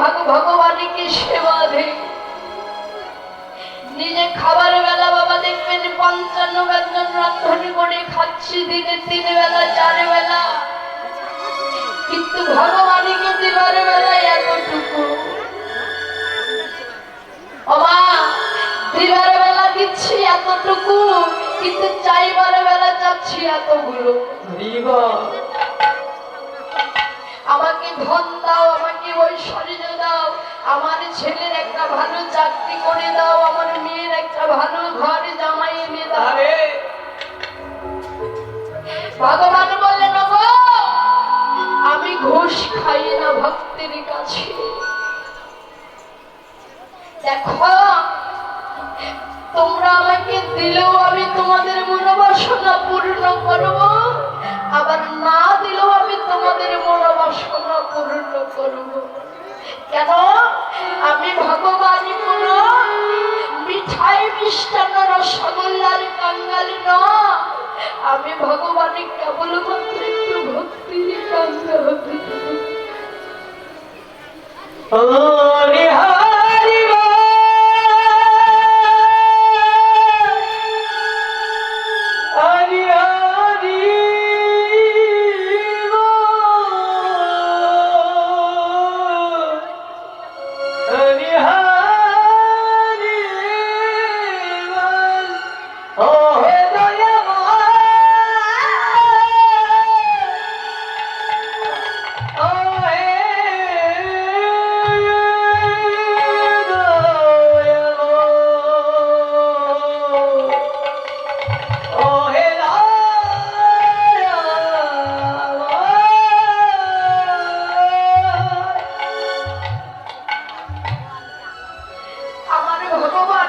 ভাগ ভগবানকে সেবা দেয় নিজে খাবার বেলা বাবা দেখবেন পঞ্চান্ন ব্যঞ্জন রান্ধনি করে খাচ্ছি দিনে তিন বেলা চার বেলা। কিন্তু ভগবানকে দিবার বেলায় এতটুকু। বাবা দিবার বেলা দিচ্ছি এতটুকু কিন্তু চাইবার বেলা চাচ্ছি এতগুলো। আমাকে ধন দাও আমাকে ঐশ্বর্য দাও আমার ছেলের একটা ভালো চাকরি করে দাও আমার মেয়ের একটা ভালো ঘর জামাই এনে দাও। ভগবান বললেন গো আমি ঘুষ খাই না ভক্তের কাছে। দেখো তোমরা আমাকে দিলেও আমি তোমাদের মনোবাসনা পূর্ণ করব। আবার না দিলেও আমি তোমাদের মনোবাসনা পূর্ণ করব। কেন? আমি ভগবান কোন মিঠাই মিষ্টান্ন রসগোল্লার কাঙ্গালি ন আমি ভগবানের কেবলমাত্র একটু ভক্তির কাঙ্গালি। হরি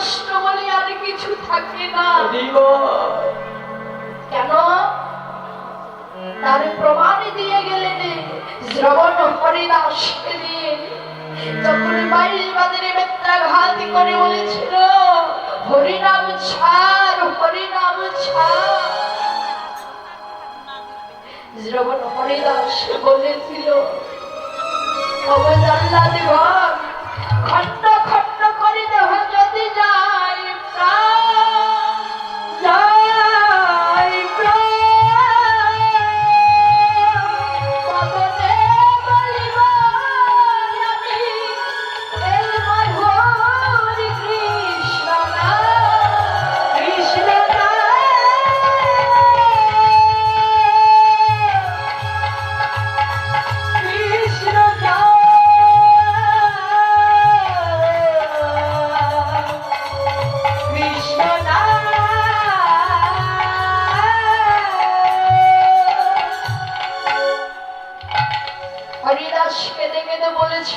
কষ্ট বলে আর কিছু থাকে না। কেন? তার প্রমাণ দিয়ে গেলেন শ্রবণ হরিদাসকে দিয়ে যখন বাইশ বাজারে বেত্রাঘাত করে বলেছিল হরিনাম ছাড় হরিনাম ছাড়। শ্রবণ হরিদাস বলেছিল খণ্ড করে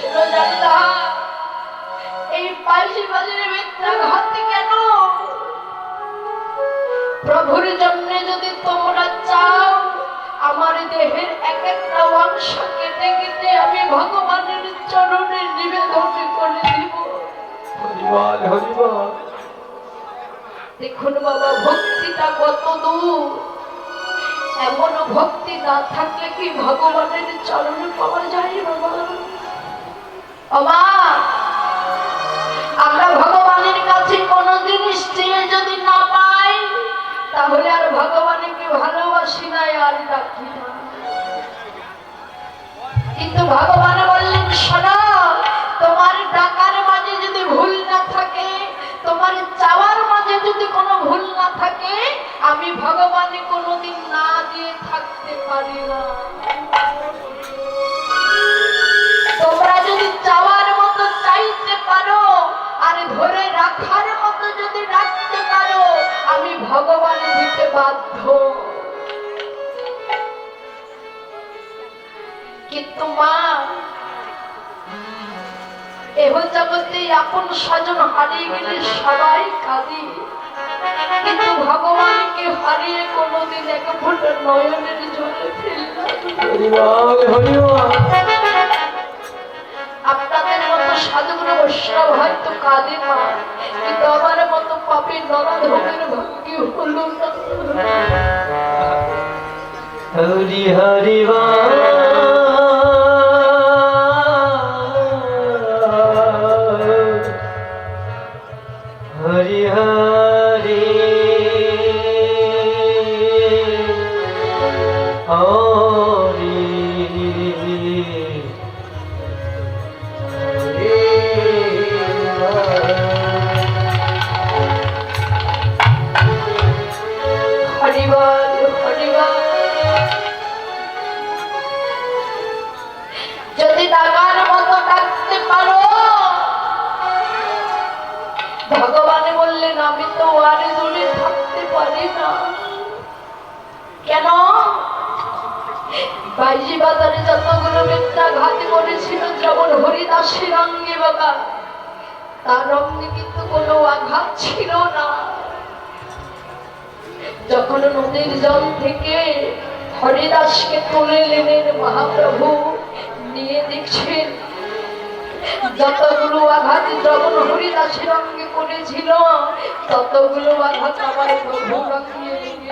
বলেছিল জানলা এই পাইসি বাজারে মিথ্যাঘাত কেন প্রভুর জন্য যদি তোমরা চাও আমার দেহের এক একটা অংশ কেটে কেটে আমি ভগবানের চরণে নিবেদন করে দিব। হরিবল হরিবল। দেখুন বাবা ভক্তিটা কত দূর। এমন ভক্তি না থাকলে কি ভগবানের চরণে পাওয়া যায় বাবা? অমা তোমার ডাকার মাঝে যদি ভুল না থাকে, তোমার চাওয়ার মাঝে যদি কোনো ভুল না থাকে, আমি ভগবানে কোনোদিন না দিয়ে থাকতে পারি না। স্বজন হারিয়ে গেলে সবাই কাঁদি। কিন্তু ভগবানকে হারিয়ে কোনোদিন এক ফোঁটা নয়নের জলে ফেললাম। হরিবল হরিবল। আপনাদের মতো সাধুগুরু বৈষ্ণব হয়তো কাঁদে মা কিন্তু আমার মতো পাপে নরাধমের ভাগ্য হলো না। হরি হরি হরি কেন? বাইজি বাজারে যতগুলো মিথ্যা করেছিল যেমন হরিদাসের অঙ্গে বাবা, তার অঙ্গে কিন্তু কোনো আঘাত ছিল না। যখন নদীর জল থেকে হরিদাসকে তুলে নিলেন মহাপ্রভু, নিয়ে দেখছেন যতগুলো আঘাত যখন হরিদাসের অঙ্গে করেছিল, ততগুলো আঘাত আমার প্রভু অঙ্গে লেগে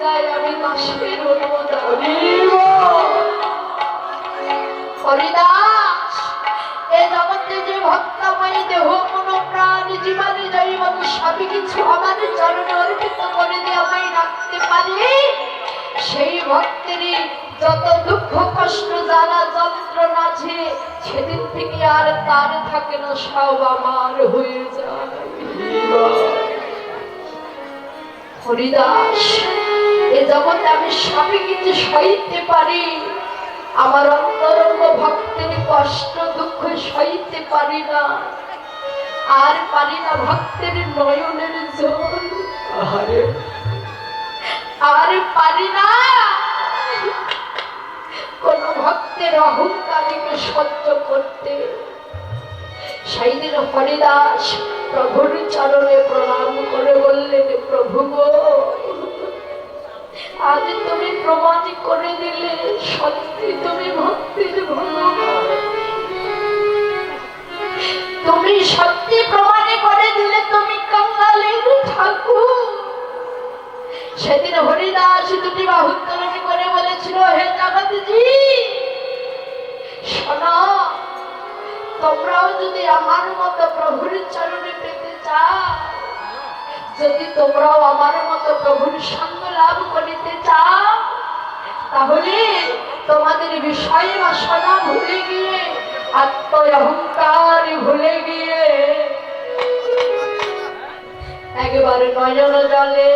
হয়ে আমি দাসের অনুমোদন হরিদাস, এ জগতে যে ভক্তময়ী দেহ মন প্রাণ জীবনে জৈবন সবই কিছু আমার চরণে অর্পিত করে দিয়ে রাখতে পারি? সেই ভক্তেরই যত দুঃখ, কষ্ট, জ্বালা, যন্ত্রণা আছে, সেদিন থেকে আর তার থাকে না, সব আমার হয়ে যায়। হরিদাস এ জগতে আমি সবই কিছু সইতে পারি আমার অন্তরঙ্গ ভক্তের কষ্ট দুঃখ সইতে পারি না। আর পারি না ভক্তের নয়নের জল আর পারি না কোন ভক্তের অহংকারীকে সহ্য করতে। সেই দিন হরিদাস প্রভুর চরণে প্রণাম করে বললেন সত্যি তুমি সত্যি প্রমাণে করে দিলে তুমি কাঙ্গালের ঠাকুর। সেদিন হরিদাস দুটি বাহু করে বলেছিল, হে জগৎজি, শোনো, তোমরাও যদি আমার মতো প্রভুর চরণে পেতে চাও, যদি তোমরাও আমার মতো প্রভুর সঙ্গ লাভ করিতে চাও তাহলে তোমাদের বিষয় বাসনা ভুলে গিয়ে আত্ম অহংকার ভুলে গিয়ে একেবারে নয়ন জলে